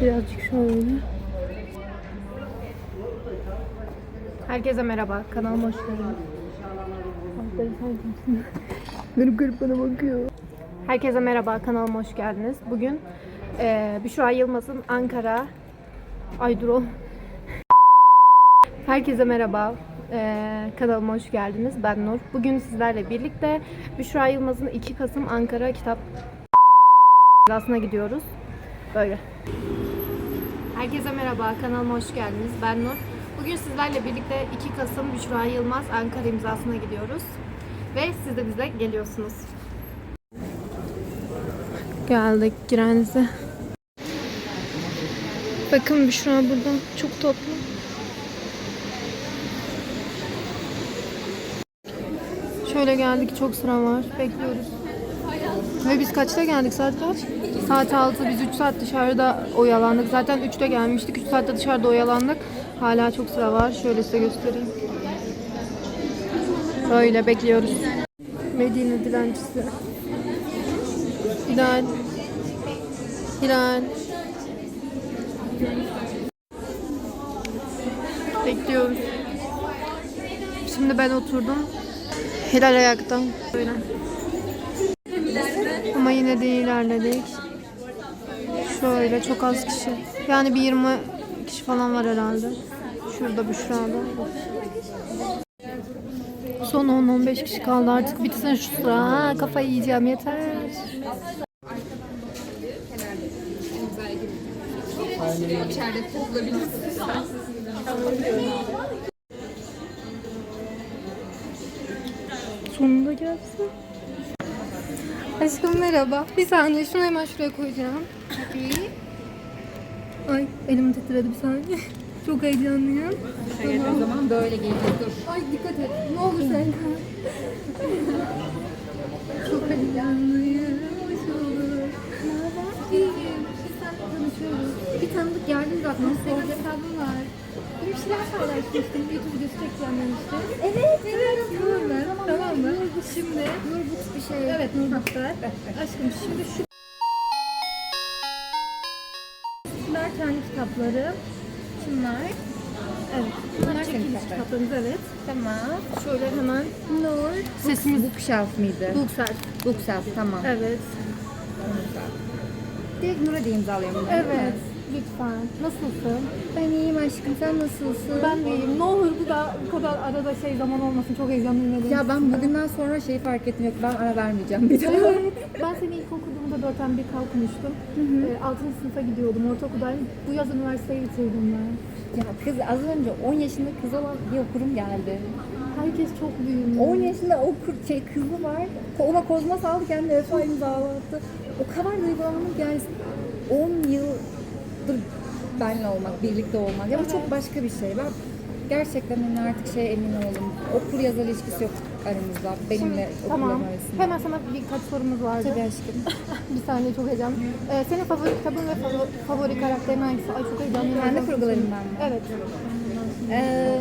Birazcık şöyle. Herkese merhaba. Kanalıma hoş geldiniz. Garip garip bana bakıyor. Herkese merhaba. Kanalıma hoş geldiniz. Bugün eee Büşra Yılmaz'ın Ankara Ay dur. Herkese merhaba. Eee kanalıma hoş geldiniz. Ben Nur. Bugün sizlerle birlikte Büşra Yılmaz'ın 2 Kasım Ankara Kitap Galası'na gidiyoruz. Böyle. Herkese merhaba, kanalıma hoş geldiniz. Ben Nur. Bugün sizlerle birlikte 2 Kasım Büşra Yılmaz Ankara imzasına gidiyoruz. Ve siz de bize geliyorsunuz. Geldik Gireniz'e. Bakın Büşra burada. Çok tatlı. Şöyle geldik. Çok sıra var. Bekliyoruz. Ve biz kaçta geldik? Saat kaç? Saat 6. Biz 3 saat dışarıda oyalandık. Zaten 3'te gelmiştik. 3 saatte dışarıda oyalandık. Hala çok sıra var. Şöyle size göstereyim. Böyle bekliyoruz. Medine dilencisi. Hilal. Hilal. Bekliyoruz. Şimdi ben oturdum. Hilal ayakta. Böyle. Ama yine de ilerledik. Şöyle çok az kişi. Yani bir 20 kişi falan var herhalde. Şurada Büşra'da. Son 10-15 kişi kaldı artık bitsin şu sıra. Ha, kafayı yiyeceğim yeter. Sonunda gelsin. Aşkım merhaba. Bir saniye şunu hemen şuraya koyacağım. Ay elim titredi bir saniye. Çok heyecanlıyım. Hayır o zaman böyle gelecek dur. Ay dikkat et. Ne olur sen kal. Çok heyecanlıyım. Hoş bulduk. Ne haber? İyiyim. Biz seninle tanışıyoruz. Bir tanıdık geldim zaten. Senin hesabın var. Bir şeyler paylaşmıştım. YouTube çekeceğim demiştim. Evet, evet. Tamam mı? Tamam mı? Şimdi. Nurbut bir şey. Evet Nurgutlar. Aşkım şimdi şu Bunlar kendi kitapları. Şunlar. Evet. Bunlar kitapların. kitaplarımız evet. Tamam. Şöyle hemen. Nur. Sesimiz bookshelf mıydı? Booksel. Bookshelf tamam. Evet. Direkt Nur'a da imzalayalım. Evet. Lütfen. Nasılsın? Ben iyiyim aşkım sen nasılsın? Ben de iyiyim. Ne olur bu da bu kadar arada şey zaman olmasın. Çok heyecanlıyım. Ya ben bugünden sonra şeyi fark ettim yok ben ara vermeyeceğim bir daha. Evet. Ben seni ilk okuduğumda dörtten bir kalkmıştım. Ee, altıncı sınıfa gidiyordum. Ortaokuldayım. Bu yaz üniversiteyi bitirdim ben. ya kız az önce 10 yaşında kız olan bir okurum geldi. Herkes çok büyümüş. 10 yaşında okur şey kızı var. Ona kozma saldı kendi vefa imzalattı. O kadar duygulandım ki yani 10 yıldır benle olmak, birlikte olmak. Ya bu çok başka bir şey. Ben gerçekten hani artık şey emin oldum. Okur yazar ilişkisi yok aramızda. Benimle Şimdi, tamam. okulların arasında. Hemen sana birkaç sorumuz vardı. Tabii aşkım. bir saniye çok heyecanlı. Ee, senin favori kitabın ve favori, favori karakterin hangisi? Ay çok heyecanlıyım. Kendi kurgularımdan mı? Evet. Eee,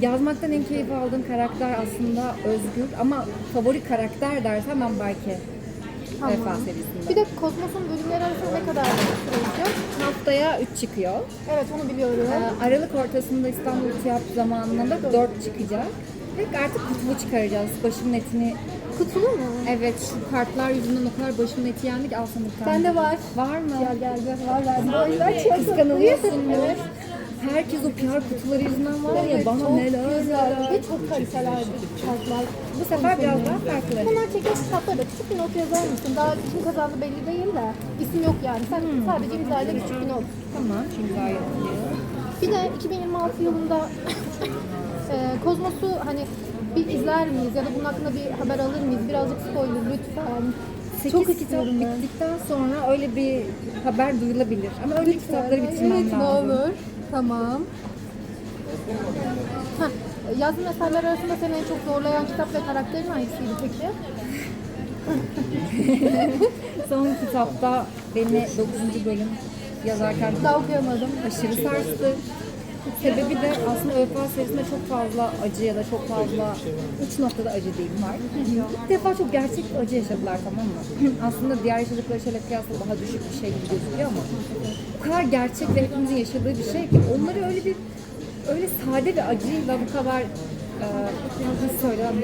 yazmaktan en keyif aldığım karakter aslında Özgür ama favori karakter dersen ben Bayke. Tamam. Serisinde. Bir de Kosmos'un bölümleri arasında ne kadar sürüyor? Haftaya 3 çıkıyor. Evet onu biliyorum. Ee, Aralık ortasında İstanbul Tiyatro zamanında da 4 çıkacak. Ve artık kutulu çıkaracağız. Başımın etini. Kutulu mu? Evet şu kartlar yüzünden o kadar başımın eti yendi ki al sana bir tane. Bende var. Var mı? Gel gel gel. Var var. O yüzden çok Kıskanılıyorsundur. Evet. Herkes o PR kutuları yüzünden var ya Evet, bana neler neler. ve çok kalitelerdi kartlar. Bu sefer biraz daha farklı. Bunlar çekilen kitapları da küçük bir not yazar mısın? Daha kim kazandı belli değil de isim yok yani. Sen sadece imzayla küçük bir not. Tamam gayet iyi. Bir de 2026 yılında e, Kozmos'u hani bir izler miyiz ya da bunun hakkında bir haber alır mıyız? Birazcık spoiler lütfen. 8 Çok kitap bittikten sonra öyle bir haber duyulabilir. Ama önce kitapları bitirmem evet, lazım. ne olur. Tamam. Heh, yazdığın eserler arasında seni en çok zorlayan kitap ve karakterin hangisiydi peki? Son kitapta beni 9. bölüm yazarken Daha okuyamadım. aşırı sarstı. Sebebi de aslında ÖFA serisinde çok fazla acı ya da çok fazla uç noktada acı değil var. İlk defa çok gerçek acı yaşadılar tamam mı? aslında diğer yaşadıkları şeyle kıyasla daha düşük bir şey gibi gözüküyor ama kadar gerçek ve hepimizin yaşadığı bir şey ki onları öyle bir öyle sade bir acıyla bu kadar e,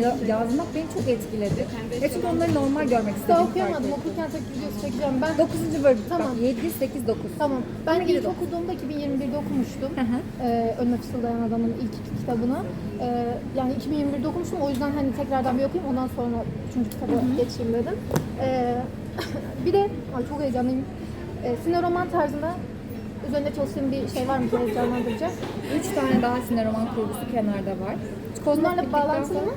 ya- yazmak beni çok etkiledi. Ya çünkü onları normal görmek istedim. Daha okuyamadım. Okurken tek videosu çekeceğim. Ben 9. bölüm. Tamam. Tamam. 7, 8, 9. Tamam. Ben ilk okuduğumda 2021'de okumuştum. Hı hı. Ee, Ölüme Fısıldayan Adam'ın ilk iki kitabını. Ee, yani 2021'de okumuştum. O yüzden hani tekrardan bir okuyayım. Ondan sonra üçüncü kitaba geçeyim dedim. Ee, bir de ay çok heyecanlıyım. Ee, sinir roman tarzında üzerinde çalıştığım bir şey var mı heyecanlandırıcı? 3 tane daha sinir roman kurgusu kenarda var. Bunlarla bağlantılı mı?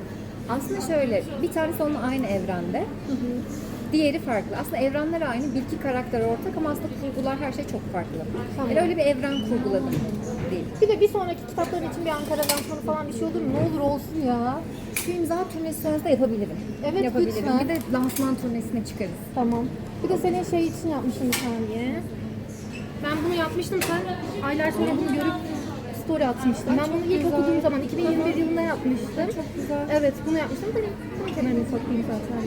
Aslında şöyle, bir tanesi onun aynı evrende. Diğeri farklı. Aslında evrenler aynı, bir iki karakter ortak ama aslında kurgular her şey çok farklı. Tamam. Yani öyle bir evren kurguladım değil. Bir de bir sonraki kitaplar için bir Ankara lansmanı falan bir şey olur mu? Ne olur olsun ya. Şu imza turnesi sonrasında yapabilirim. Evet, yapabilirim. lütfen. Bir de lansman turnesine çıkarız. Tamam. Bir de senin şey için yapmıştım bir saniye. Ben bunu yapmıştım. Sen aylar sonra bunu görüp story atmıştın. Ben bunu ilk okuduğum zaman 2021 yılında yapmıştım. Çok güzel. Evet bunu yapmıştım. Bunu, bunu kenarına sokayım zaten.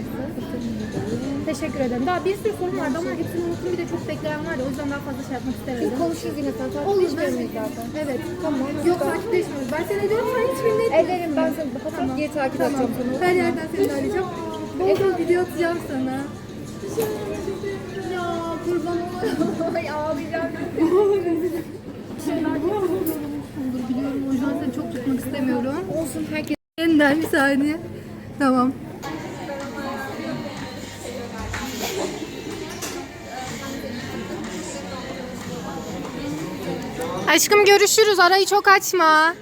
Teşekkür ederim. Daha bir sürü sorun vardı ama hepsini unuttum. Bir de çok bekleyen vardı. O yüzden daha fazla şey yapmak istemedim. Biz konuşuruz yine sen Olur ben zaten? Evet tamam. Yok takipleşmiyoruz. Ben seni ediyorum sen hiçbirini etmiyorsun. Ederim ben seni hatta diye takip Tamam. edeceğim seni. Her yerden seni arayacağım. Bol bol video atacağım sana. Kurban olayım. Ay ağlayacağım. Şeyler biliyorum. O yüzden seni çok tutmak istemiyorum. Olsun herkes. Yeniden bir saniye. Tamam. Aşkım görüşürüz. Arayı çok açma.